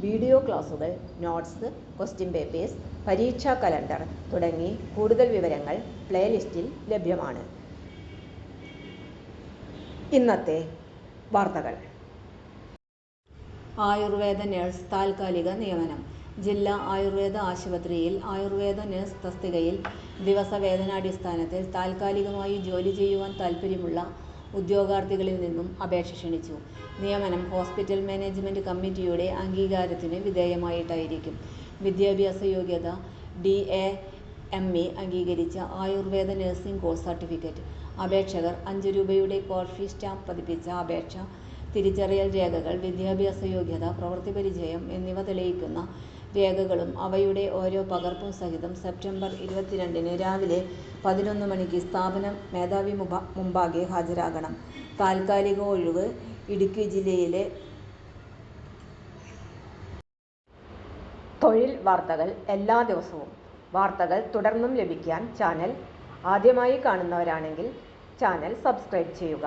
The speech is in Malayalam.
വീഡിയോ ക്ലാസുകൾ നോട്ട്സ് ക്വസ്റ്റ്യൻ പേപ്പേഴ്സ് പരീക്ഷാ കലണ്ടർ തുടങ്ങി കൂടുതൽ വിവരങ്ങൾ പ്ലേലിസ്റ്റിൽ ലഭ്യമാണ്. ഇന്നത്തെ വാർത്തകൾ. ആയുർവേദ നഴ്സ് താൽക്കാലിക നിയമനം. ജില്ലാ ആയുർവേദ ആശുപത്രിയിൽ ആയുർവേദ നഴ്സ് തസ്തികയിൽ ദിവസവേതനാടിസ്ഥാനത്തിൽ താൽക്കാലികമായി ജോലി ചെയ്യുവാൻ താൽപ്പര്യമുള്ള ഉദ്യോഗാർത്ഥികളിൽ നിന്നും അപേക്ഷ ക്ഷണിച്ചു. നിയമനം ഹോസ്പിറ്റൽ മാനേജ്മെന്റ് കമ്മിറ്റിയുടെ അംഗീകാരത്തിന് വിധേയമായിട്ടായിരിക്കും. വിദ്യാഭ്യാസ യോഗ്യത ഡി. എ. എം. ഇ. അംഗീകരിച്ച ആയുർവേദ നഴ്സിംഗ് കോഴ്സ് സർട്ടിഫിക്കറ്റ്. അപേക്ഷകർ അഞ്ച് രൂപയുടെ കോൾ ഫീ സ്റ്റാമ്പ് പതിപ്പിച്ച അപേക്ഷ, തിരിച്ചറിയൽ രേഖകൾ, വിദ്യാഭ്യാസ യോഗ്യത, പ്രവൃത്തി പരിചയം എന്നിവ തെളിയിക്കുന്ന രേഖകളും അവയുടെ ഓരോ പകർപ്പും സഹിതം സെപ്റ്റംബർ ഇരുപത്തിരണ്ടിന് രാവിലെ പതിനൊന്ന് മണിക്ക് സ്ഥാപന മേധാവി മുമ്പാകെ ഹാജരാകണം. താൽക്കാലിക ഒഴിവ് ഇടുക്കി ജില്ലയിലെ തൊഴിൽ വാർത്തകൾ എല്ലാ ദിവസവും വാർത്തകൾ തുടർന്നും ലഭിക്കാൻ ചാനൽ ആദ്യമായി കാണുന്നവരാണെങ്കിൽ ചാനൽ സബ്സ്ക്രൈബ് ചെയ്യുക.